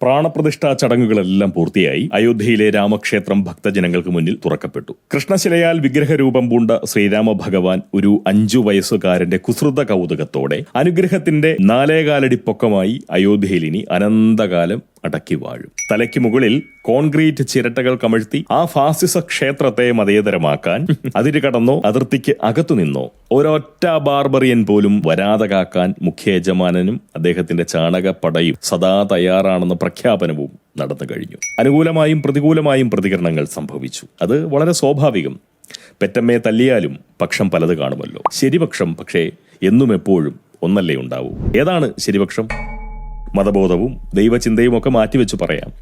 പ്രാണപ്രതിഷ്ഠാ ചടങ്ങുകളെല്ലാം പൂർത്തിയായി അയോധ്യയിലെ രാമക്ഷേത്രം ഭക്തജനങ്ങൾക്ക് മുന്നിൽ തുറക്കപ്പെട്ടു. കൃഷ്ണശിലയാൽ വിഗ്രഹരൂപം പൂണ്ട ശ്രീരാമ ഭഗവാൻ ഒരു അഞ്ചു വയസ്സുകാരന്റെ കുസൃത കൗതുകത്തോടെ അനുഗ്രഹത്തിന്റെ നാലേകാലടി പൊക്കമായി അയോധ്യയിൽ ഇനി അനന്തകാലം അടക്കി വാഴും. തലയ്ക്ക് മുകളിൽ കോൺക്രീറ്റ് ചിരട്ടകൾ കമഴ്ത്തി ആ ഫാസിസ ക്ഷേത്രത്തെ മതേതരമാക്കാൻ അതിര് കടന്നോ അതിർത്തിക്ക് അകത്തു നിന്നോ ഒരൊറ്റ ബാർബറിയൻ പോലും വരാതെ കാക്കാൻ മുഖ്യ യജമാനനും അദ്ദേഹത്തിന്റെ ചാണകപ്പടയും സദാ തയ്യാറാണെന്ന പ്രഖ്യാപനവും നടന്നു കഴിഞ്ഞു. അനുകൂലമായും പ്രതികൂലമായും പ്രതികരണങ്ങൾ സംഭവിച്ചു. അത് വളരെ സ്വാഭാവികം. പെറ്റമ്മയെ തല്ലിയാലും പക്ഷം പലത് കാണുമല്ലോ. ശരിപക്ഷം പക്ഷേ എന്നും എപ്പോഴും ഒന്നല്ലേ ഉണ്ടാവൂ. ഏതാണ് ശരിപക്ഷം? മതബോധവും ദൈവചിന്തയും ഒക്കെ മാറ്റിവെച്ച് പറയാം.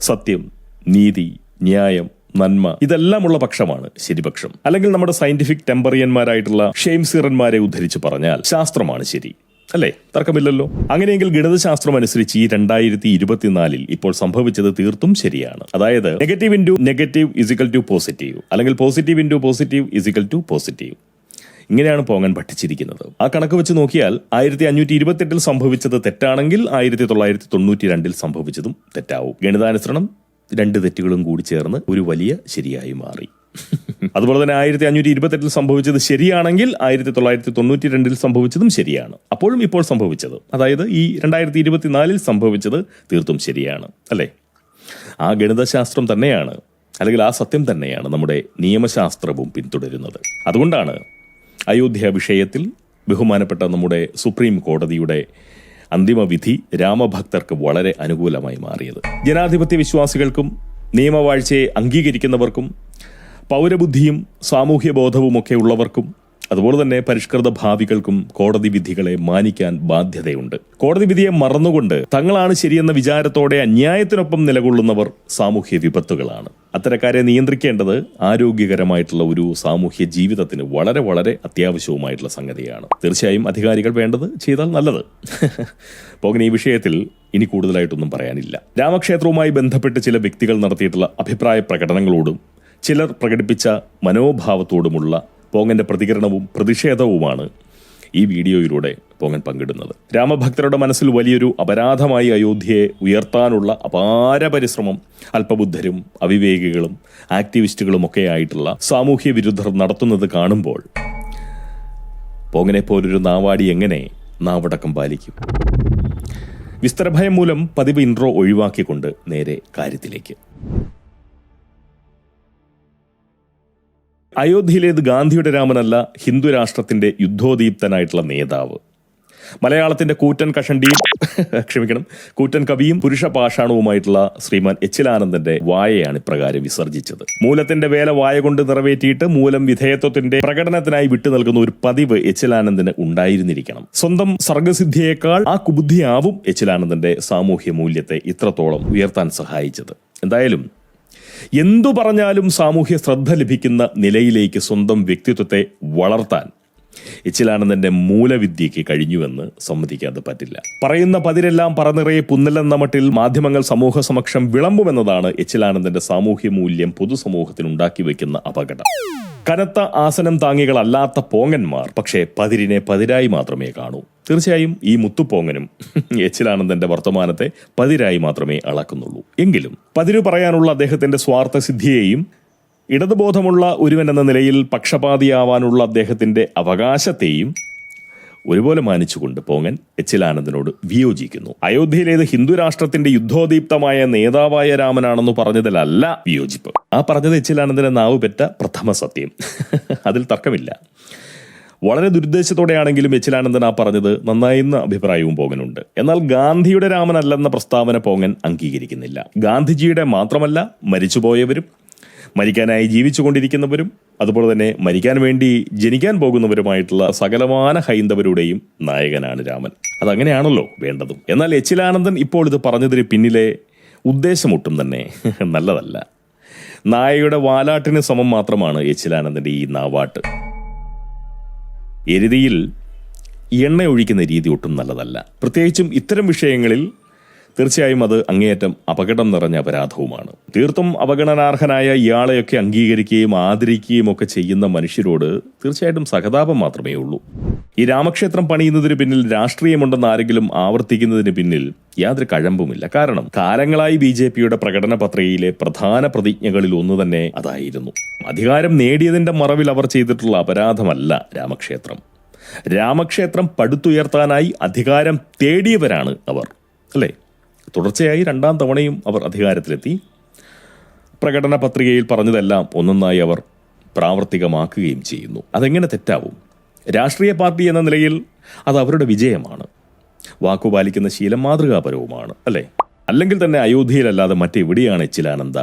സത്യം നീതി ന്യായം നന്മ ഇതെല്ലാമുള്ള പക്ഷമാണ് ശരിപക്ഷം. അല്ലെങ്കിൽ നമ്മുടെ സയന്റിഫിക് ടെമ്പറിയന്മാരായിട്ടുള്ള ഷെയിംസീറന്മാരെ ഉദ്ധരിച്ച് പറഞ്ഞാൽ ശാസ്ത്രമാണ് ശരി അല്ലേ? തർക്കമില്ലല്ലോ? അങ്ങനെയെങ്കിൽ ഗണിതശാസ്ത്രം അനുസരിച്ച് ഈ രണ്ടായിരത്തി ഇരുപത്തിനാലിൽ ഇപ്പോൾ സംഭവിച്ചത് തീർത്തും ശരിയാണ്. അതായത് negative into negative is equal to positive അല്ലെങ്കിൽ positive into positive is equal to positive ഇങ്ങനെയാണ് പോങ്ങൻ പഠിച്ചിരിക്കുന്നത്. ആ കണക്ക് വെച്ച് നോക്കിയാൽ ആയിരത്തി അഞ്ഞൂറ്റി ഇരുപത്തെട്ടിൽ സംഭവിച്ചത് തെറ്റാണെങ്കിൽ ആയിരത്തി തൊള്ളായിരത്തി തൊണ്ണൂറ്റി രണ്ടിൽ സംഭവിച്ചതും തെറ്റാവും. ഗണിതാനുസരണം രണ്ട് തെറ്റുകളും കൂടി ചേർന്ന് ഒരു വലിയ ശരിയായി മാറി. അതുപോലെ തന്നെ ആയിരത്തി അഞ്ഞൂറ്റി ഇരുപത്തെട്ടിൽ സംഭവിച്ചത് ശരിയാണെങ്കിൽ ആയിരത്തി തൊള്ളായിരത്തി തൊണ്ണൂറ്റി രണ്ടിൽ സംഭവിച്ചതും ശരിയാണ്. അപ്പോഴും ഇപ്പോൾ സംഭവിച്ചത്. അതായത് ഈ രണ്ടായിരത്തി ഇരുപത്തിനാലിൽ സംഭവിച്ചത് തീർത്തും ശരിയാണ്. അല്ലേ? ആ ഗണിതശാസ്ത്രം തന്നെയാണ് അല്ലെങ്കിൽ ആ സത്യം തന്നെയാണ് നമ്മുടെ നിയമശാസ്ത്രവും പിന്തുടരുന്നത്. അതുകൊണ്ടാണ് അയോധ്യ വിഷയത്തിൽ ബഹുമാനപ്പെട്ട നമ്മുടെ സുപ്രീം കോടതിയുടെ അന്തിമ വിധി രാമഭക്തർക്ക് വളരെ അനുകൂലമായി മാറിയത്. ജനാധിപത്യ വിശ്വാസികൾക്കും നിയമവാഴ്ചയെ അംഗീകരിക്കുന്നവർക്കും പൗരബുദ്ധിയും സാമൂഹ്യ ബോധവുമൊക്കെ ഉള്ളവർക്കും അതുപോലെ തന്നെ പരിഷ്കൃത ഭാവികൾക്കും കോടതി വിധികളെ മാനിക്കാൻ ബാധ്യതയുണ്ട്. കോടതി വിധിയെ മറന്നുകൊണ്ട് തങ്ങളാണ് ശരിയെന്ന വിചാരത്തോടെ അന്യായത്തിനൊപ്പം നിലകൊള്ളുന്നവർ സാമൂഹ്യ വിപത്തുകളാണ്. അത്തരക്കാരെ നിയന്ത്രിക്കേണ്ടത് ആരോഗ്യകരമായിട്ടുള്ള ഒരു സാമൂഹ്യ ജീവിതത്തിന് വളരെ വളരെ അത്യാവശ്യവുമായിട്ടുള്ള സംഗതിയാണ്. തീർച്ചയായും അധികാരികൾ വേണ്ടത് ചെയ്താൽ നല്ലത്. പോകൻ ഈ വിഷയത്തിൽ ഇനി കൂടുതലായിട്ടൊന്നും പറയാനില്ല. രാമക്ഷേത്രവുമായി ബന്ധപ്പെട്ട് ചില വ്യക്തികൾ നടത്തിയിട്ടുള്ള അഭിപ്രായ പ്രകടനങ്ങളോടും ചിലർ പ്രകടിപ്പിച്ച മനോഭാവത്തോടുമുള്ള പോങ്ങന്റെ പ്രതികരണവും പ്രതിഷേധവുമാണ് ഈ വീഡിയോയിലൂടെ പോങ്ങൻ പങ്കിടുന്നത്. രാമഭക്തരുടെ മനസ്സിൽ വലിയൊരു അപരാധമായി അയോധ്യയെ ഉയർത്താനുള്ള അപാര പരിശ്രമം അല്പബുദ്ധരും അവിവേകികളും ആക്ടിവിസ്റ്റുകളും ഒക്കെ ആയിട്ടുള്ള സാമൂഹ്യ വിരുദ്ധർ നടത്തുന്നത് കാണുമ്പോൾ പോങ്ങനെ പോലൊരു നാവാടി എങ്ങനെ നാവടക്കം പാലിക്കും? വിസ്തരഭയം മൂലം പതിവ് ഇൻട്രോ ഒഴിവാക്കിക്കൊണ്ട് നേരെ കാര്യത്തിലേക്ക്. അയോധ്യയിലേത് ഗാന്ധിയുടെ രാമനല്ല ഹിന്ദു രാഷ്ട്രത്തിന്റെ യുദ്ധോദീപ്തനായിട്ടുള്ള നേതാവ്. മലയാളത്തിന്റെ കൂറ്റൻ കഷണ്ടിയും ക്ഷമിക്കണം കൂറ്റൻ കവിയും പുരുഷ പാഷാണവുമായിട്ടുള്ള ശ്രീമാൻ എച്ചിലാനന്ദന്റെ വായയാണ് ഇപ്രകാരം വിസർജിച്ചത്. മൂലത്തിന്റെ വേല വായ കൊണ്ട് നിറവേറ്റിയിട്ട് മൂലം വിധേയത്വത്തിന്റെ പ്രകടനത്തിനായി വിട്ടു നൽകുന്ന ഒരു പതിവ് എച്ചിലാനന്ദന് ഉണ്ടായിരുന്നിരിക്കണം. സ്വന്തം സർഗസിദ്ധിയേക്കാൾ ആ കുബുദ്ധിയാവും എച്ചിലാനന്ദന്റെ സാമൂഹ്യ മൂല്യത്തെ ഇത്രത്തോളം ഉയർത്താൻ സഹായിച്ചത്. എന്തായാലും എന്തു പറഞ്ഞാലും സാമൂഹ്യ ശ്രദ്ധ ലഭിക്കുന്ന നിലയിലേക്ക് സ്വന്തം വ്യക്തിത്വത്തെ വളർത്താൻ എച്ചിലാനന്ദന്റെ മൂലവിദ്യയ്ക്ക് കഴിഞ്ഞുവെന്ന് സമ്മതിക്കാതെ പറ്റില്ല. പറയുന്ന പതിരെല്ലാം പറനിറയെ പുന്നലെന്ന മട്ടിൽ മാധ്യമങ്ങൾ സമൂഹ സമക്ഷം വിളമ്പുമെന്നതാണ് എച്ചിലാനന്ദന്റെ സാമൂഹ്യ മൂല്യം പൊതുസമൂഹത്തിന് ഉണ്ടാക്കി വെക്കുന്ന അപകടം. കനത്ത ആസനം താങ്ങികളല്ലാത്ത പോങ്ങന്മാർ പക്ഷേ പതിരിനെ പതിരായി മാത്രമേ കാണൂ. തീർച്ചയായും ഈ മുത്തുപ്പോങ്ങനും എച്ചിലാനന്ദന്റെ വർത്തമാനത്തെ പതിരായി മാത്രമേ അളക്കുന്നുള്ളൂ. എങ്കിലും പതിരു പറയാനുള്ള അദ്ദേഹത്തിന്റെ സ്വാർത്ഥ സിദ്ധിയെയും ഇടതുബോധമുള്ള ഒരുവൻ എന്ന നിലയിൽ പക്ഷപാതിയാവാനുള്ള അദ്ദേഹത്തിന്റെ അവകാശത്തെയും ഒരുപോലെ മാനിച്ചുകൊണ്ട് പോങ്ങൻ എച്ചിലാനന്ദനോട് വിയോജിക്കുന്നു. അയോധ്യയിലേത് ഹിന്ദു രാഷ്ട്രത്തിന്റെ യുദ്ധോദീപ്തമായ നേതാവായ രാമനാണെന്ന് പറഞ്ഞതിലല്ല വിയോജിപ്പ്. ആ പറഞ്ഞത് എച്ചിലാനന്ദനെ നാവ് പെറ്റ പ്രഥമ സത്യം അതിൽ തർക്കമില്ല. വളരെ ദുരുദ്ദേശത്തോടെയാണെങ്കിലും എച്ചിലാനന്ദൻ ആ പറഞ്ഞത് നന്നായെന്ന അഭിപ്രായവും പോങ്ങനുണ്ട്. എന്നാൽ ഗാന്ധിയുടെ രാമനല്ലെന്ന പ്രസ്താവന പോങ്ങൻ അംഗീകരിക്കുന്നില്ല. ഗാന്ധിജിയുടെ മാത്രമല്ല മരിച്ചുപോയവരും മരിക്കാനായി ജീവിച്ചുകൊണ്ടിരിക്കുന്നവരും അതുപോലെ തന്നെ മരിക്കാൻ വേണ്ടി ജനിക്കാൻ പോകുന്നവരുമായിട്ടുള്ള സകലമാന ഹൈന്ദവരുടെയും നായകനാണ് രാമൻ. അതങ്ങനെയാണല്ലോ വേണ്ടതും. എന്നാൽ എച്ചിലാനന്ദൻ ഇപ്പോൾ ഇത് പറഞ്ഞതിന് പിന്നിലെ ഉദ്ദേശമൊട്ടും തന്നെ നല്ലതല്ല. നായയുടെ വാലാട്ടിന് സമം മാത്രമാണ് എച്ചിലാനന്ദന്റെ ഈ നാവാട്ട്. എരുതിയിൽ എണ്ണ ഒഴിക്കുന്ന രീതി ഒട്ടും നല്ലതല്ല. പ്രത്യേകിച്ചും ഇത്തരം വിഷയങ്ങളിൽ തീർച്ചയായും അത് അങ്ങേയറ്റം അപകടം നിറഞ്ഞ അപരാധവുമാണ്. തീർത്തും അവഗണനാർഹനായ ഇയാളെയൊക്കെ അംഗീകരിക്കുകയും ആദരിക്കുകയും ഒക്കെ ചെയ്യുന്ന മനുഷ്യരോട് തീർച്ചയായിട്ടും സഹതാപം മാത്രമേ ഉള്ളൂ. ഈ രാമക്ഷേത്രം പണിയുന്നതിന് പിന്നിൽ രാഷ്ട്രീയമുണ്ടെന്ന് ആരെങ്കിലും ആവർത്തിക്കുന്നതിന് പിന്നിൽ യാതൊരു കഴമ്പുമില്ല. കാരണം കാലങ്ങളായി ബി ജെ പിയുടെ പ്രകടന പത്രികയിലെ പ്രധാന പ്രതിജ്ഞകളിൽ ഒന്ന് തന്നെ അതായിരുന്നു. അധികാരം നേടിയതിന്റെ മറവിൽ അവർ ചെയ്തിട്ടുള്ള അപരാധമല്ല രാമക്ഷേത്രം. രാമക്ഷേത്രം പടുത്തുയർത്താനായി അധികാരം തേടിയവരാണ് അവർ. അല്ലേ? തുടർച്ചയായി രണ്ടാം തവണയും അവർ അധികാരത്തിലെത്തി. പ്രകടന പത്രികയിൽ പറഞ്ഞതെല്ലാം ഒന്നൊന്നായി അവർ പ്രാവർത്തികമാക്കുകയും ചെയ്യുന്നു. അതെങ്ങനെ തെറ്റാവും? രാഷ്ട്രീയ പാർട്ടി എന്ന നിലയിൽ അത് അവരുടെ വിജയമാണ്. വാക്കുപാലിക്കുന്ന ശീലം മാതൃകാപരവുമാണ് അല്ലേ? അല്ലെങ്കിൽ തന്നെ അയോധ്യയിലല്ലാതെ മറ്റെവിടെയാണ് എച്ചിലാനന്ദ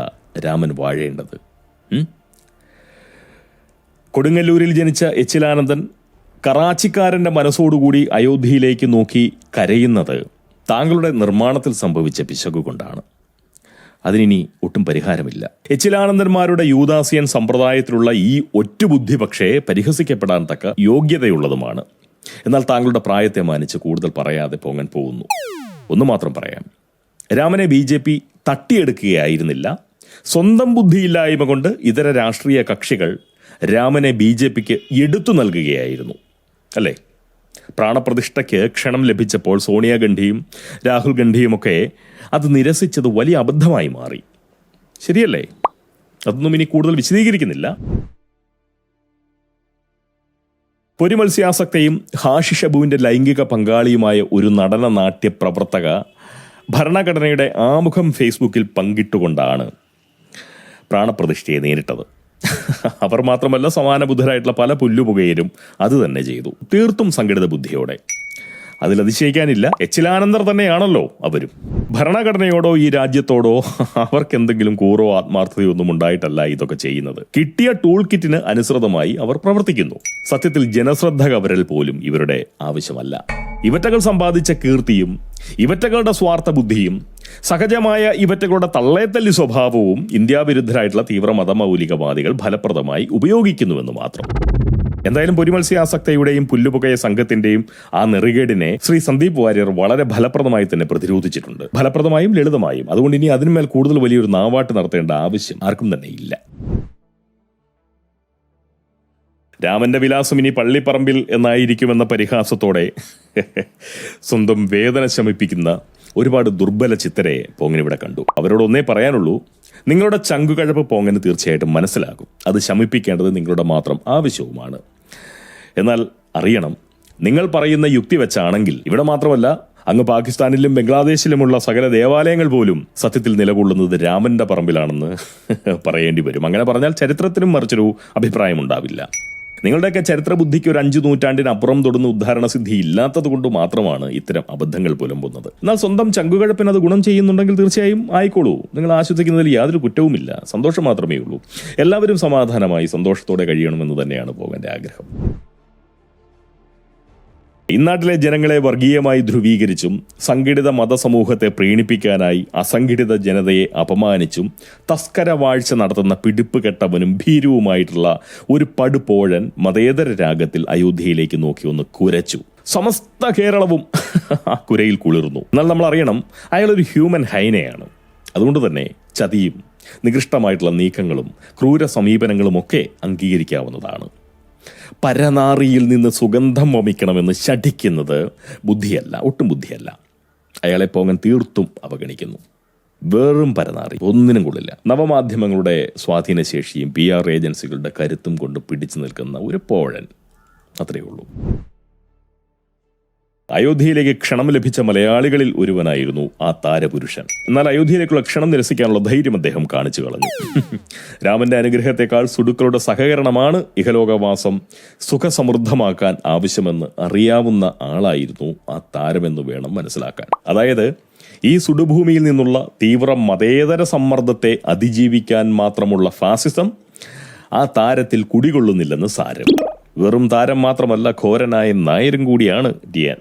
രാമൻ വാഴേണ്ടത്? കൊടുങ്ങല്ലൂരിൽ ജനിച്ച എച്ചിലാനന്ദൻ കറാച്ചിക്കാരന്റെ മനസ്സോടുകൂടി അയോധ്യയിലേക്ക് നോക്കി കരയുന്നത് താങ്കളുടെ നിർമ്മാണത്തിൽ സംഭവിച്ച പിശകു കൊണ്ടാണ്. അതിനി ഒട്ടും പരിഹാരമില്ല. എച്ചിലാനന്ദന്മാരുടെ യൂദാസിയൻ സമ്പ്രദായത്തിലുള്ള ഈ ഒറ്റബുദ്ധി പക്ഷേ പരിഹസിക്കപ്പെടാൻ തക്ക യോഗ്യതയുള്ളതുമാണ്. എന്നാൽ താങ്കളുടെ പ്രായത്തെ മാനിച്ച് കൂടുതൽ പറയാതെ പോങ്ങാൻ പോകുന്നു. ഒന്ന് മാത്രം പറയാം. രാമനെ ബി ജെ പി തട്ടിയെടുക്കുകയായിരുന്നില്ല. സ്വന്തം ബുദ്ധിയില്ലായ്മ കൊണ്ട് ഇതര രാഷ്ട്രീയ കക്ഷികൾ രാമനെ ബി ജെ പിക്ക് എടുത്തു നൽകുകയായിരുന്നു. അല്ലേ? പ്രാണപ്രതിഷ്ഠയ്ക്ക് ക്ഷണം ലഭിച്ചപ്പോൾ സോണിയാഗാന്ധിയും രാഹുൽ ഗാന്ധിയുമൊക്കെ അത് നിരസിച്ചത് വലിയ അബദ്ധമായി മാറി. ശരിയല്ലേ? അതൊന്നും ഇനി കൂടുതൽ വിശദീകരിക്കുന്നില്ല. പൊരിമത്സ്യാസക്തയും ഹാഷിഷബുവിന്റെ ലൈംഗിക പങ്കാളിയുമായ ഒരു നടന നാട്യ പ്രവർത്തക ഭരണഘടനയുടെ ആമുഖം ഫേസ്ബുക്കിൽ പങ്കിട്ടുകൊണ്ടാണ് പ്രാണപ്രതിഷ്ഠയെ നേരിട്ടത്. അവർ മാത്രമല്ല സമാന ബുദ്ധരായിട്ടുള്ള പല പുല്ലുപുകയിലും അത് തന്നെ ചെയ്തു. തീർത്തും സംഘടിത ബുദ്ധിയോടെ. അതിൽ അതിശയിക്കാനില്ല. എച്ചിലാനന്ദർ തന്നെയാണല്ലോ അവരും. ഭരണഘടനയോടോ ഈ രാജ്യത്തോടോ അവർക്ക് എന്തെങ്കിലും കൂറോ ആത്മാർത്ഥതയോ ഒന്നും ഉണ്ടായിട്ടല്ല ഇതൊക്കെ ചെയ്യുന്നത്. കിട്ടിയ ടൂൾ കിറ്റിന് അനുസൃതമായി അവർ പ്രവർത്തിക്കുന്നു. സത്യത്തിൽ ജനശ്രദ്ധ കവരൽ പോലും ഇവരുടെ ആവശ്യമല്ല. ഇവറ്റകൾ സമ്പാദിച്ച കീർത്തിയും ഇവറ്റകളുടെ സ്വാർത്ഥ ബുദ്ധിയും സഹജമായ ഇവറ്റകളുടെ തള്ളേത്തല്ലി സ്വഭാവവും ഇന്ത്യാവിരുദ്ധരായിട്ടുള്ള തീവ്ര മതമൗലികവാദികൾ ഫലപ്രദമായി ഉപയോഗിക്കുന്നുവെന്ന് മാത്രം. എന്തായാലും പൊരിമത്സ്യാസക്തയുടെയും പുല്ലുപുകയ സംഘത്തിന്റെയും ആ നെറികേടിനെ ശ്രീ സന്ദീപ് വാര്യർ വളരെ ഫലപ്രദമായി തന്നെ പ്രതിരോധിച്ചിട്ടുണ്ട്. ഫലപ്രദമായും ലളിതമായും. അതുകൊണ്ട് ഇനി അതിന്മേൽ കൂടുതൽ വലിയൊരു നാവാട്ട് നടത്തേണ്ട ആവശ്യം ആർക്കും തന്നെ ഇല്ല. രാമന്റെ വിലാസം ഇനി പള്ളിപ്പറമ്പിൽ എന്നായിരിക്കുമെന്ന പരിഹാസത്തോടെ സ്വന്തം വേദന ശമിപ്പിക്കുന്ന ഒരുപാട് ദുർബല ചിത്തരെ പോങ്ങൻ ഇവിടെ കണ്ടു. അവരോട് ഒന്നേ പറയാനുള്ളൂ നിങ്ങളുടെ ചങ്കുകഴപ്പ് പോങ്ങന് തീർച്ചയായിട്ടും മനസ്സിലാകും. അത് ശമിപ്പിക്കേണ്ടത് നിങ്ങളുടെ മാത്രം ആവശ്യവുമാണ്. എന്നാൽ അറിയണം നിങ്ങൾ പറയുന്ന യുക്തി വെച്ചാണെങ്കിൽ ഇവിടെ മാത്രമല്ല അങ്ങ് പാകിസ്ഥാനിലും ബംഗ്ലാദേശിലുമുള്ള സകല ദേവാലയങ്ങൾ പോലും സത്യത്തിൽ നിലകൊള്ളുന്നത് രാമന്റെ പറമ്പിലാണെന്ന് പറയേണ്ടി വരും. അങ്ങനെ പറഞ്ഞാൽ ചരിത്രത്തിനും മറിച്ചൊരു അഭിപ്രായം ഉണ്ടാവില്ല നിങ്ങളുടെയൊക്കെ ചരിത്ര ബുദ്ധിക്ക് ഒരു അഞ്ചു നൂറ്റാണ്ടിനപ്പുറം തൊടുന്ന ഉദ്ധാരണ സിദ്ധി ഇല്ലാത്തത് കൊണ്ട് മാത്രമാണ് ഇത്തരം അബദ്ധങ്ങൾ പുലമ്പുന്നത്. എന്നാൽ സ്വന്തം ചങ്കുകഴപ്പിന് അത് ഗുണം ചെയ്യുന്നുണ്ടെങ്കിൽ തീർച്ചയായും ആയിക്കോളൂ. നിങ്ങൾ ആശ്വസിക്കുന്നതിൽ യാതൊരു കുറ്റവുമില്ല. സന്തോഷം മാത്രമേ ഉള്ളൂ എല്ലാവരും സമാധാനമായി സന്തോഷത്തോടെ കഴിയണമെന്ന് തന്നെയാണ് പോകേണ്ട ആഗ്രഹം. ഇന്നാട്ടിലെ ജനങ്ങളെ വർഗീയമായി ധ്രുവീകരിച്ചും സംഘടിത മതസമൂഹത്തെ പ്രീണിപ്പിക്കാനായി അസംഘടിത ജനതയെ അപമാനിച്ചും തസ്കര വാഴ്ച നടത്തുന്ന പിടിപ്പ് കെട്ടവനും ഭീരുവുമായിട്ടുള്ള ഒരു പടുപോഴൻ മതേതര രാഗത്തിൽ അയോധ്യയിലേക്ക് നോക്കി ഒന്ന് കുരച്ചു. സമസ്ത കേരളവും ആ കുരയിൽ കുളിർന്നു. എന്നാൽ നമ്മൾ അറിയണം അയാളൊരു ഹ്യൂമൻ ഹൈനയാണ്. അതുകൊണ്ട് തന്നെ ചതിയും നികൃഷ്ടമായിട്ടുള്ള നീക്കങ്ങളും ക്രൂര സമീപനങ്ങളും ഒക്കെ അംഗീകരിക്കാവുന്നതാണ്. പരനാറിയിൽ നിന്ന് സുഗന്ധം വമിക്കണമെന്ന് ശഠിക്കുന്നത് ബുദ്ധിയല്ല ഒട്ടും ബുദ്ധിയല്ല. അയാളെ പോങ്ങൻ തീർത്തും അവഗണിക്കുന്നു. വെറും പരനാറി ഒന്നിനും കൊള്ളില്ല. നവമാധ്യമങ്ങളുടെ സ്വാധീനശേഷിയും പി ആർ ഏജൻസികളുടെ കരുത്തും കൊണ്ട് പിടിച്ചു നിൽക്കുന്ന ഒരു പോഴൻ. അത്രയേ ഉള്ളൂ. അയോധ്യയിലേക്ക് ക്ഷണം ലഭിച്ച മലയാളികളിൽ ഒരുവനായിരുന്നു ആ താരപുരുഷൻ. എന്നാൽ അയോധ്യയിലേക്കുള്ള ക്ഷണം നിരസിക്കാനുള്ള ധൈര്യം അദ്ദേഹം കാണിച്ചു കളഞ്ഞു. രാമന്റെ അനുഗ്രഹത്തെക്കാൾ സുടുക്കളുടെ സഹകരണമാണ് ഇഹലോകവാസം സുഖസമൃദ്ധമാക്കാൻ ആവശ്യമെന്ന് അറിയാവുന്ന ആളായിരുന്നു ആ താരമെന്ന് വേണം മനസ്സിലാക്കാൻ. അതായത് ഈ സുടുഭൂമിയിൽ നിന്നുള്ള തീവ്ര മതേതര സമ്മർദ്ദത്തെ അതിജീവിക്കാൻ മാത്രമുള്ള ഫാസിസം ആ താരത്തിൽ കുടികൊള്ളുന്നില്ലെന്ന് സാരം. വെറും താരം മാത്രമല്ല ഘോരനായ നായരും കൂടിയാണ് ഡിയാൻ.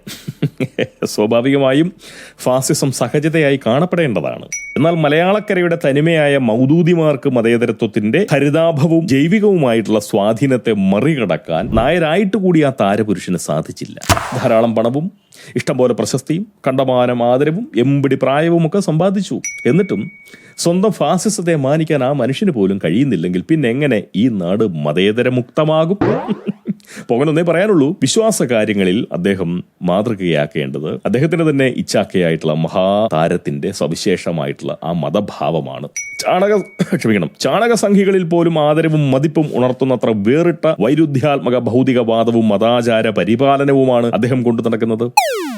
സ്വാഭാവികമായും ഫാസിസം സഹജതയായി കാണപ്പെടേണ്ടതാണ്. എന്നാൽ മലയാളക്കരയുടെ തനിമയായ മൗദൂദിമാർക്ക് മതേതരത്വത്തിന്റെ ഹരിതാഭവും ജൈവികവുമായിട്ടുള്ള സ്വാധീനത്തെ മറികടക്കാൻ നായരായിട്ട് കൂടി ആ താരപുരുഷന് സാധിച്ചില്ല. ധാരാളം പണവും ഇഷ്ടംപോലെ പ്രശസ്തിയും കണ്ടമാനം ആദരവും എമ്പിടി പ്രായവും ഒക്കെ സമ്പാദിച്ചു. എന്നിട്ടും സ്വന്തം ഫാസിസത്തെ മാനിക്കാൻ ആ മനുഷ്യന് പോലും കഴിയുന്നില്ലെങ്കിൽ പിന്നെ എങ്ങനെ ഈ നാട് മതേതര മുക്തമാകും പോകണമെന്നേ പറയാനുള്ളൂ. വിശ്വാസ കാര്യങ്ങളിൽ അദ്ദേഹം മാതൃകയാക്കേണ്ടത് അദ്ദേഹത്തിന് തന്നെ ഇച്ഛാക്കയായിട്ടുള്ള മഹാതാരത്തിന്റെ സവിശേഷമായിട്ടുള്ള ആ മതഭാവമാണ്. ചാണക ക്ഷമിക്കണം. ചാണക സംഘികളിൽ പോലും ആദരവും മതിപ്പും ഉണർത്തുന്നത്ര വേറിട്ട വൈരുദ്ധ്യാത്മക ഭൗതികവാദവും മതാചാര പരിപാലനവുമാണ് അദ്ദേഹം കൊണ്ടു നടക്കുന്നത്.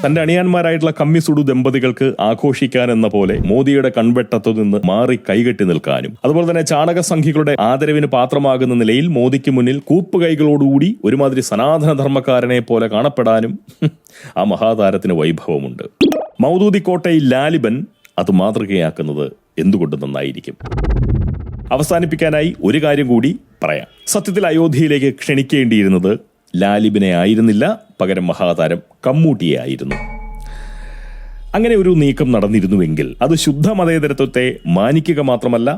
തന്റെ അണിയാന്മാരായിട്ടുള്ള കമ്മിസുഡു ദമ്പതികൾക്ക് ആഘോഷിക്കാൻ എന്ന പോലെ മോദിയുടെ കൺവെട്ടത്തു നിന്ന് മാറി കൈകെട്ടി നിൽക്കാനും. അതുപോലെ തന്നെ ചാണക സംഖ്യകളുടെ ആദരവിന് പാത്രമാകുന്ന നിലയിൽ മോദിക്ക് മുന്നിൽ കൂപ്പുകൈകളോടുകൂടി ഒരുമാതിരി സനാതന ധർമ്മക്കാരനെ പോലെ കാണപ്പെടാനും ആ മഹാതാരത്തിന് വൈഭവമുണ്ട്. മൗദൂദി കോട്ടയിൽ ലാലിബൻ അത് മാതൃകയാക്കുന്നത് എന്തുകൊണ്ട് നന്നായിരിക്കും? അവസാനിപ്പിക്കാനായി ഒരു കാര്യം കൂടി പറയാം. സത്യത്തിൽ അയോധ്യയിലേക്ക് ക്ഷണിക്കേണ്ടിയിരുന്നത് ലാലിബിനെ ആയിരുന്നില്ല പകരം മഹാതാരം കമ്മൂട്ടിയെ ആയിരുന്നു. അങ്ങനെ ഒരു നീക്കം നടന്നിരുന്നുവെങ്കിൽ അത് ശുദ്ധ മതേതരത്വത്തെ മാനിക്കുക മാത്രമല്ല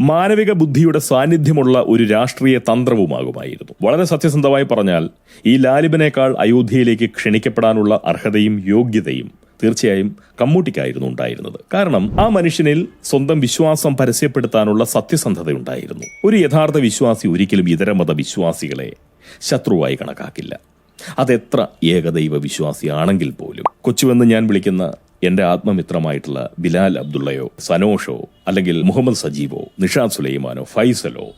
മാനവിക ബുദ്ധിയുടെ സാന്നിധ്യമുള്ള ഒരു രാഷ്ട്രീയ തന്ത്രവുമാകുമായിരുന്നു. വളരെ സത്യസന്ധമായി പറഞ്ഞാൽ ഈ ലാലിബിനേക്കാൾ അയോധ്യയിലേക്ക് ക്ഷണിക്കപ്പെടാനുള്ള അർഹതയും യോഗ്യതയും തീർച്ചയായും കമ്മൂട്ടിക്കായിരുന്നു ഉണ്ടായിരുന്നത്. കാരണം ആ മനുഷ്യനിൽ സ്വന്തം വിശ്വാസം പരസ്യപ്പെടുത്താനുള്ള സത്യസന്ധത ഉണ്ടായിരുന്നു ഒരു യഥാർത്ഥ വിശ്വാസി ഒരിക്കലും ഇതര വിശ്വാസികളെ ശത്രുവായി കണക്കാക്കില്ല. അതെത്ര ഏകദൈവ വിശ്വാസിയാണെങ്കിൽ പോലും. കൊച്ചുവെന്ന് ഞാൻ വിളിക്കുന്ന എന്റെ ആത്മമിത്രമായിട്ടുള്ള ബിലാൽ അബ്ദുള്ളയോ സനോഷോ അല്ലെങ്കിൽ മുഹമ്മദ് സജീവോ നിഷാദ് സുലൈമാനോ ഫൈസലോ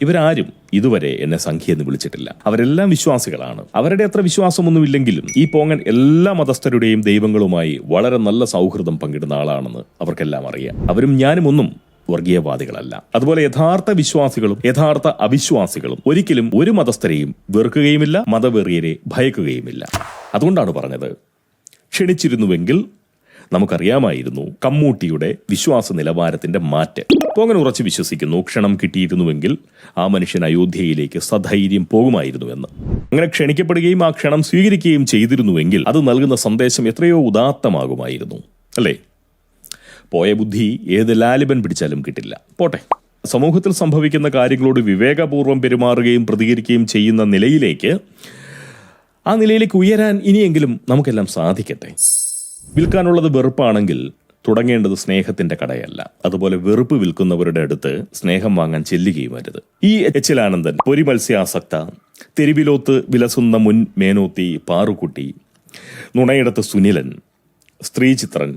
ഇവരാരും ഇതുവരെ എന്നെ സംഖ്യ എന്ന് വിളിച്ചിട്ടില്ല. അവരെല്ലാം വിശ്വാസികളാണ്. അവരുടെ അത്ര വിശ്വാസമൊന്നുമില്ലെങ്കിലും ഈ പോങ്ങൻ എല്ലാ മതസ്ഥരുടെയും ദൈവങ്ങളുമായി വളരെ നല്ല സൗഹൃദം പങ്കിടുന്ന ആളാണെന്ന് അവർക്കെല്ലാം അറിയാം. അവരും ഞാനും ഒന്നും വർഗീയവാദികളല്ല. അതുപോലെ യഥാർത്ഥ വിശ്വാസികളും യഥാർത്ഥ അവിശ്വാസികളും ഒരിക്കലും ഒരു മതസ്ഥരെയും വെറുക്കുകയുമില്ല മതവെറിയരെ ഭയക്കുകയുമില്ല. അതുകൊണ്ടാണ് പറഞ്ഞത്. ക്ഷണിച്ചിരുന്നുവെങ്കിൽ നമുക്കറിയാമായിരുന്നു കമ്മൂട്ടിയുടെ വിശ്വാസ നിലവാരത്തിന്റെ മാറ്റം പോങ്ങൻ ഉറച്ചു വിശ്വസിക്കുന്നു ക്ഷണം കിട്ടിയിരുന്നുവെങ്കിൽ ആ മനുഷ്യൻ അയോധ്യയിലേക്ക് സധൈര്യം പോകുമായിരുന്നു എന്ന്. അങ്ങനെ ക്ഷണിക്കപ്പെടുകയും ആ ക്ഷണം സ്വീകരിക്കുകയും ചെയ്തിരുന്നുവെങ്കിൽ അത് നൽകുന്ന സന്ദേശം എത്രയോ ഉദാത്തമാകുമായിരുന്നു അല്ലേ? പോയ ബുദ്ധി ഏത് ലാലിബൻ പിടിച്ചാലും കിട്ടില്ല. പോട്ടെ. സമൂഹത്തിൽ സംഭവിക്കുന്ന കാര്യങ്ങളോട് വിവേകപൂർവം പെരുമാറുകയും പ്രതികരിക്കുകയും ചെയ്യുന്ന നിലയിലേക്ക് ആ നിലയിലേക്ക് ഉയരാൻ ഇനിയെങ്കിലും നമുക്കെല്ലാം സാധിക്കട്ടെ. വിൽക്കാനുള്ളത് വെറുപ്പാണെങ്കിൽ തുടങ്ങേണ്ടത് സ്നേഹത്തിന്റെ കടയല്ല. അതുപോലെ വെറുപ്പ് വിൽക്കുന്നവരുടെ അടുത്ത് സ്നേഹം വാങ്ങാൻ ചെല്ലുകയും വരുത് ഈ എച്ചിലാനന്ദൻ പൊരി മത്സ്യാസക്ത തെരുവിലോത്ത് വിലസുന്ന മുൻ മേനോത്തി പാറുക്കുട്ടി നുണയിടത്ത് സുനിലൻ സ്ത്രീചിത്രൻ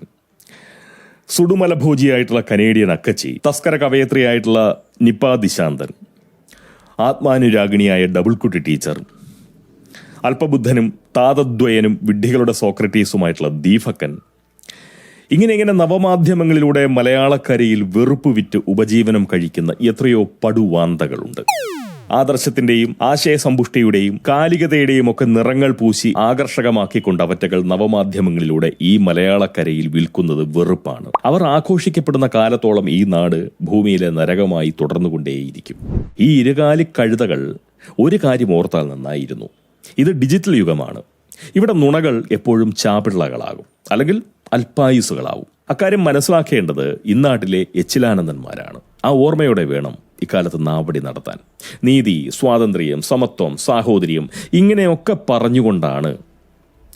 സുടുമലഭോജിയായിട്ടുള്ള കനേഡിയൻ അക്കച്ചി തസ്കര കവയത്രിയായിട്ടുള്ള നിപ്പ ദിശാന്തൻ ആത്മാനുരാഗിണിയായ ഡബിൾകുട്ടി ടീച്ചർ അല്പബുദ്ധനും താതദ്വയനും വിഡ്ഢികളുടെ സോക്രട്ടീസുമായിട്ടുള്ള ദീപക്കൻ ഇങ്ങനെ ഇങ്ങനെ നവമാധ്യമങ്ങളിലൂടെ മലയാളക്കരയിൽ വെറുപ്പ് വിറ്റ് ഉപജീവനം കഴിക്കുന്ന എത്രയോ പടുവാന്തകളുണ്ട്. ആദർശത്തിന്റെയും ആശയസമ്പുഷ്ടിയുടെയും കാലികതയുടെയും ഒക്കെ നിറങ്ങൾ പൂശി ആകർഷകമാക്കിക്കൊണ്ട് അവറ്റകൾ നവമാധ്യമങ്ങളിലൂടെ ഈ മലയാളക്കരയിൽ വിൽക്കുന്നത് വെറുപ്പാണ്. അവർ ആഘോഷിക്കപ്പെടുന്ന കാലത്തോളം ഈ നാട് ഭൂമിയിലെ നരകമായി തുടർന്നുകൊണ്ടേയിരിക്കും. ഈ ഇരുകാലി കഴുതകൾ ഒരു കാര്യം ഓർത്താൽ നന്നായിരുന്നു. ഇത് ഡിജിറ്റൽ യുഗമാണ്. ഇവിടെ നുണകൾ എപ്പോഴും ചാപിള്ളകളാകും. അല്ലെങ്കിൽ അൽപ്പായുസുകളാവും അക്കാര്യം മനസ്സിലാക്കേണ്ടത് ഇന്നാട്ടിലെ എച്ചിലാനന്ദന്മാരാണ്. ആ ഓർമ്മയോടെ വേണം ഇക്കാലത്ത് നാവടി നടത്താൻ. നീതി സ്വാതന്ത്ര്യം സമത്വം സാഹോദര്യം ഇങ്ങനെയൊക്കെ പറഞ്ഞുകൊണ്ടാണ്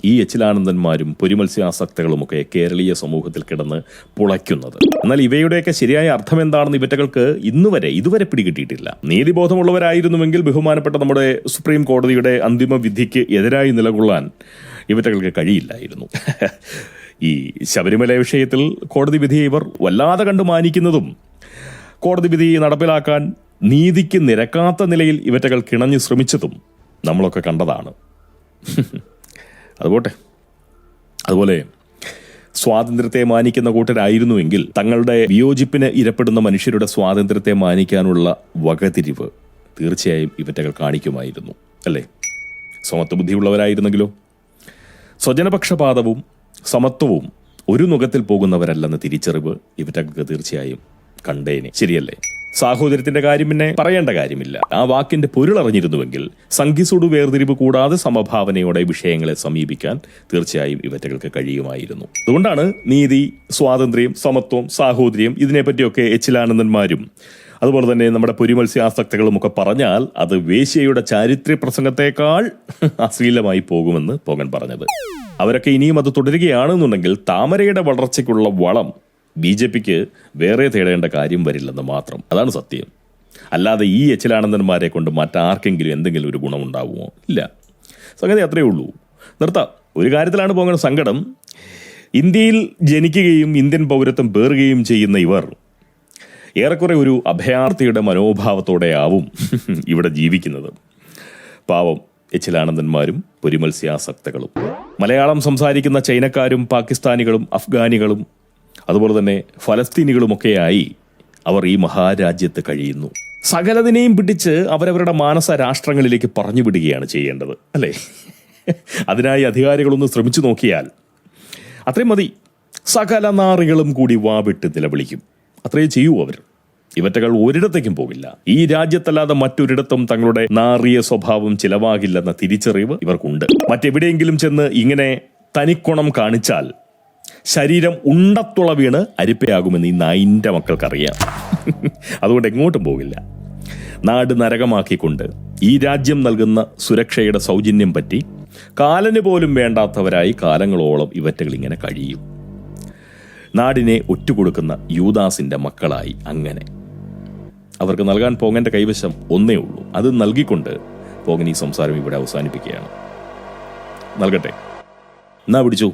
ഈ എച്ചിലാനന്ദന്മാരും പൊരിമത്സ്യാസക്തകളുമൊക്കെ കേരളീയ സമൂഹത്തിൽ കിടന്ന് പുളയ്ക്കുന്നത്. എന്നാൽ ഇവയുടെയൊക്കെ ശരിയായ അർത്ഥം എന്താണെന്ന് ഇവറ്റകൾക്ക് ഇന്നുവരെ ഇതുവരെ പിടികിട്ടിയിട്ടില്ല. നീതിബോധമുള്ളവരായിരുന്നുവെങ്കിൽ ബഹുമാനപ്പെട്ട നമ്മുടെ സുപ്രീം കോടതിയുടെ അന്തിമ വിധിക്ക് എതിരായി നിലകൊള്ളാൻ ഇവറ്റകൾക്ക് കഴിയില്ലായിരുന്നു. ഈ ശബരിമല വിഷയത്തിൽ കോടതി വിധിയെ ഇവർ വല്ലാതെ കണ്ടു മാനിക്കുന്നതും കോടതി വിധി നടപ്പിലാക്കാൻ നീതിക്ക് നിരക്കാത്ത നിലയിൽ ഇവറ്റകൾ കിണഞ്ഞു ശ്രമിച്ചതും നമ്മളൊക്കെ കണ്ടതാണ്. അതുപോട്ടെ. അതുപോലെ സ്വാതന്ത്ര്യത്തെ മാനിക്കുന്ന കൂട്ടരായിരുന്നുവെങ്കിൽ തങ്ങളുടെ വിയോജിപ്പിന് ഇരപ്പെടുന്ന മനുഷ്യരുടെ സ്വാതന്ത്ര്യത്തെ മാനിക്കാനുള്ള വകതിരിവ് തീർച്ചയായും ഇവറ്റകൾ കാണിക്കുമായിരുന്നു അല്ലേ? സമത്വ ബുദ്ധിയുള്ളവരായിരുന്നെങ്കിലോ? സ്വജനപക്ഷപാതവും സമത്വവും ഒരു നുഖത്തിൽ പോകുന്നവരല്ലെന്ന തിരിച്ചറിവ് ഇവറ്റകൾക്ക് തീർച്ചയായും കണ്ടേനെ. ശരിയല്ലേ? സാഹോദര്യത്തിന്റെ കാര്യം പിന്നെ പറയേണ്ട കാര്യമില്ല. ആ വാക്കിന്റെ പൊരുൾ പൊരുളറിഞ്ഞിരുന്നുവെങ്കിൽ സംഘിസുടു വേർതിരിവ് കൂടാതെ സമഭാവനയോടെ വിഷയങ്ങളെ സമീപിക്കാൻ തീർച്ചയായും ഇവറ്റകൾക്ക് കഴിയുമായിരുന്നു. അതുകൊണ്ടാണ് നീതി സ്വാതന്ത്ര്യം സമത്വം സാഹോദര്യം ഇതിനെപ്പറ്റിയൊക്കെ എച്ചിലാനന്ദന്മാരും അതുപോലെ തന്നെ നമ്മുടെ പൊരിമത്സ്യാസക്തകളും ഒക്കെ പറഞ്ഞാൽ അത് വേശ്യയുടെ ചാരിത്ര്യ പ്രസംഗത്തെക്കാൾ അശ്ലീലമായി പോകുമെന്ന് പോകൻ പറഞ്ഞത്. അവരൊക്കെ ഇനിയും അത് തുടരുകയാണെന്നുണ്ടെങ്കിൽ താമരയുടെ വളർച്ചയ്ക്കുള്ള വളം ബി ജെ പിക്ക് വേറെ തേടേണ്ട കാര്യം വരില്ലെന്ന് മാത്രം. അതാണ് സത്യം. അല്ലാതെ ഈ എച്ചിലാനന്ദന്മാരെ കൊണ്ട് മറ്റാർക്കെങ്കിലും എന്തെങ്കിലും ഒരു ഗുണമുണ്ടാവുമോ? ഇല്ല. സംഗതി അത്രയേ ഉള്ളൂ. നിർത്താം. ഒരു കാര്യത്തിലാണ് പോകുന്ന സങ്കടം. ഇന്ത്യയിൽ ജനിക്കുകയും ഇന്ത്യൻ പൗരത്വം പേറുകയും ചെയ്യുന്ന ഇവർ ഏറെക്കുറെ ഒരു അഭയാർത്ഥിയുടെ മനോഭാവത്തോടെയാവും ഇവിടെ ജീവിക്കുന്നത്. പാവം എച്ചിലാനന്ദന്മാരും പൊരിമത്സ്യാസക്തകളും. മലയാളം സംസാരിക്കുന്ന ചൈനക്കാരും പാകിസ്ഥാനികളും അഫ്ഗാനികളും അതുപോലെ തന്നെ ഫലസ്തീനികളുമൊക്കെയായി അവർ ഈ മഹാരാജ്യത്ത് കഴിയുന്നു. സകലതിനെയും പിടിച്ച് അവരവരുടെ മാനസ രാഷ്ട്രങ്ങളിലേക്ക് പറഞ്ഞു വിടുകയാണ് ചെയ്യേണ്ടത് അല്ലേ? അതിനായി അധികാരികളൊന്ന് ശ്രമിച്ചു നോക്കിയാൽ അത്രയും മതി. സകല നാറികളും കൂടി വാവിട്ട് നിലവിളിക്കും. അത്രയും ചെയ്യൂ അവർ. ഇവറ്റകൾ ഒരിടത്തേക്കും പോകില്ല. ഈ രാജ്യത്തല്ലാതെ മറ്റൊരിടത്തും തങ്ങളുടെ നാറിയ സ്വഭാവം ചിലവാകില്ലെന്ന തിരിച്ചറിവ് ഇവർക്കുണ്ട്. മറ്റെവിടെയെങ്കിലും ചെന്ന് ഇങ്ങനെ തനിക്കുണം കാണിച്ചാൽ ശരീരം ഉണ്ടത്തുള വീണ് അരിപ്പയാകുമെന്ന് ഈ നായിന്റെ മക്കൾക്കറിയാം. അതുകൊണ്ട് എങ്ങോട്ടും പോകില്ല. നാട് നരകമാക്കിക്കൊണ്ട് ഈ രാജ്യം നൽകുന്ന സുരക്ഷയുടെ സൗജന്യം പറ്റി കാലന് പോലും വേണ്ടാത്തവരായി കാലങ്ങളോളം ഇവറ്റകൾ ഇങ്ങനെ കഴിയും. നാടിനെ ഒറ്റുകൊടുക്കുന്ന യൂദാസിന്റെ മക്കളായി അങ്ങനെ. അവർക്ക് നൽകാൻ പോങ്ങന്റെ കൈവശം ഒന്നേ ഉള്ളൂ. അത് നൽകിക്കൊണ്ട് പോങ്ങൻ ഈ സംസാരം ഇവിടെ അവസാനിപ്പിക്കുകയാണ്. നൽകട്ടെ. എന്നാ പിടിച്ചു?